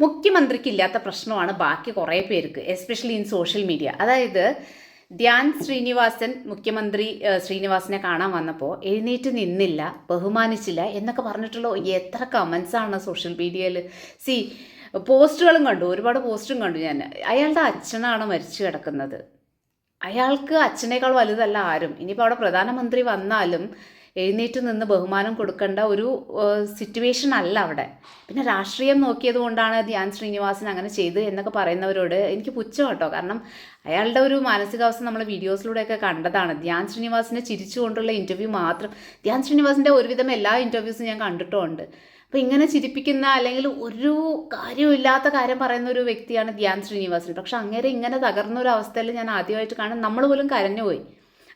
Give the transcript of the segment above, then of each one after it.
മുഖ്യമന്ത്രിക്ക് ഇല്ലാത്ത പ്രശ്നമാണ് ബാക്കി കുറേ പേർക്ക് എസ്പെഷ്യലി ഇൻ സോഷ്യൽ മീഡിയ അതായത് ധ്യാൻ ശ്രീനിവാസൻ മുഖ്യമന്ത്രി ശ്രീനിവാസനെ കാണാൻ വന്നപ്പോൾ എഴുന്നേറ്റ് നിന്നില്ല ബഹുമാനിച്ചില്ല എന്നൊക്കെ പറഞ്ഞിട്ടുള്ള എത്ര കമൻസാണ് സോഷ്യൽ മീഡിയയിൽ സി പോസ്റ്റുകളും കണ്ടു ഒരുപാട് പോസ്റ്റും കണ്ടു ഞാൻ. അയാളുടെ അച്ഛനാണ് മരിച്ചു കിടക്കുന്നത്. അയാൾക്ക് അച്ഛനേക്കാൾ വലുതല്ല ആരും. ഇനിയിപ്പോൾ അവിടെ പ്രധാനമന്ത്രി വന്നാലും എഴുന്നേറ്റ് നിന്ന് ബഹുമാനം കൊടുക്കേണ്ട ഒരു സിറ്റുവേഷൻ അല്ല അവിടെ. പിന്നെ രാഷ്ട്രീയം നോക്കിയത് കൊണ്ടാണ് ധ്യാൻ ശ്രീനിവാസൻ അങ്ങനെ ചെയ്ത് എന്നൊക്കെ പറയുന്നവരോട് എനിക്ക് പുച്ഛം കേട്ടോ. കാരണം അയാളുടെ ഒരു മാനസികാവസ്ഥ നമ്മൾ വീഡിയോസിലൂടെയൊക്കെ കണ്ടതാണ്. ധ്യാൻ ശ്രീനിവാസിനെ ചിരിച്ചുകൊണ്ടുള്ള ഇന്റർവ്യൂ മാത്രം ധ്യാൻ ശ്രീനിവാസിന്റെ ഒരുവിധം എല്ലാ ഇന്റർവ്യൂസും ഞാൻ കണ്ടിട്ടുമുണ്ട്. അപ്പോൾ ഇങ്ങനെ ചിരിപ്പിക്കുന്ന അല്ലെങ്കിൽ ഒരു കാര്യമില്ലാത്ത കാര്യം പറയുന്ന ഒരു വ്യക്തിയാണ് ധ്യാൻ ശ്രീനിവാസൻ. പക്ഷെ അങ്ങനെ ഇങ്ങനെ തകർന്ന ഒരു അവസ്ഥയിൽ ഞാൻ ആദ്യമായിട്ട് കാണാൻ നമ്മൾ പോലും കരഞ്ഞുപോയി.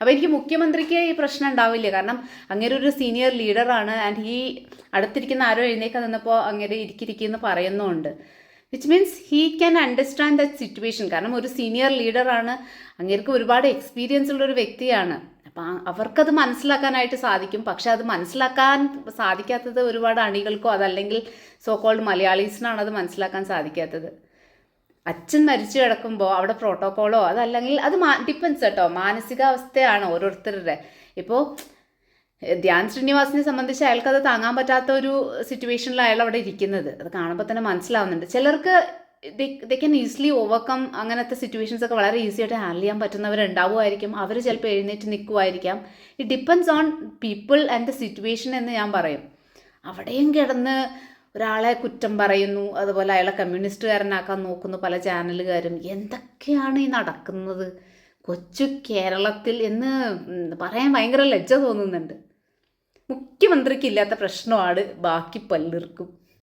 അപ്പോൾ എനിക്ക് മുഖ്യമന്ത്രിക്ക് ഈ പ്രശ്നം ഉണ്ടാവില്ല. കാരണം അങ്ങനെ ഒരു സീനിയർ ലീഡറാണ് ആൻഡ് ഈ അടുത്തിരിക്കുന്ന ആരോ എഴുന്നേക്കാൻ നിന്നപ്പോൾ അങ്ങനെ ഇരിക്കിരിക്കുന്നു പറയുന്നുണ്ട്. Which means he can understand that situation കാരണം ഒരു സീനിയർ ലീഡറാണ് അങ്ങേർക്ക് ഒരുപാട് എക്സ്പീരിയൻസ് ഉള്ള ഒരു വ്യക്തിയാണ്. അപ്പം അവർക്കത് മനസ്സിലാക്കാനായിട്ട് സാധിക്കും. പക്ഷെ അത് മനസ്സിലാക്കാൻ സാധിക്കാത്തത് ഒരുപാട് അണികൾക്കോ അതല്ലെങ്കിൽ സോ കോൾഡ് മലയാളീസിനാണ് അത് മനസ്സിലാക്കാൻ സാധിക്കാത്തത്. അച്ഛൻ മരിച്ചു കിടക്കുമ്പോൾ അവിടെ പ്രോട്ടോക്കോളോ അതല്ലെങ്കിൽ അത് മാ ഡിപ്പെൻസ് കേട്ടോ. മാനസികാവസ്ഥയാണ് ഓരോരുത്തരുടെ. ഇപ്പോൾ ധ്യാൻ ശ്രീനിവാസിനെ സംബന്ധിച്ച് അയാൾക്ക് അത് താങ്ങാൻ പറ്റാത്ത ഒരു സിറ്റുവേഷനിൽ അയാൾ അവിടെ ഇരിക്കുന്നത്. അത് കാണുമ്പോൾ തന്നെ മനസ്സിലാവുന്നുണ്ട്. ചിലർക്ക് ദേ ക്യാൻ ഈസിലി ഓവർകം അങ്ങനത്തെ സിറ്റുവേഷൻസ് ഒക്കെ വളരെ ഈസി ആയിട്ട് ഹാൻഡിൽ ചെയ്യാൻ പറ്റുന്നവരുണ്ടാവുമായിരിക്കും. അവർ ചിലപ്പോൾ എഴുന്നേറ്റ് നിൽക്കുമായിരിക്കാം. It depends on people and the situation എന്ന് ഞാൻ പറയും. അവിടെയും കിടന്ന് ഒരാളെ കുറ്റം പറയുന്നു അതുപോലെ അയാളെ കമ്മ്യൂണിസ്റ്റുകാരനാക്കാൻ നോക്കുന്നു പല ചാനലുകാരും. എന്തൊക്കെയാണ് ഈ നടക്കുന്നത്? കൊച്ചു കേരളത്തിൽ എന്ന് പറയാൻ ഭയങ്കര ലജ്ജ തോന്നുന്നുണ്ട്. മുഖ്യമന്ത്രിക്ക് ഇല്ലാത്ത പ്രശ്നമാണ് ബാക്കി പലർക്കും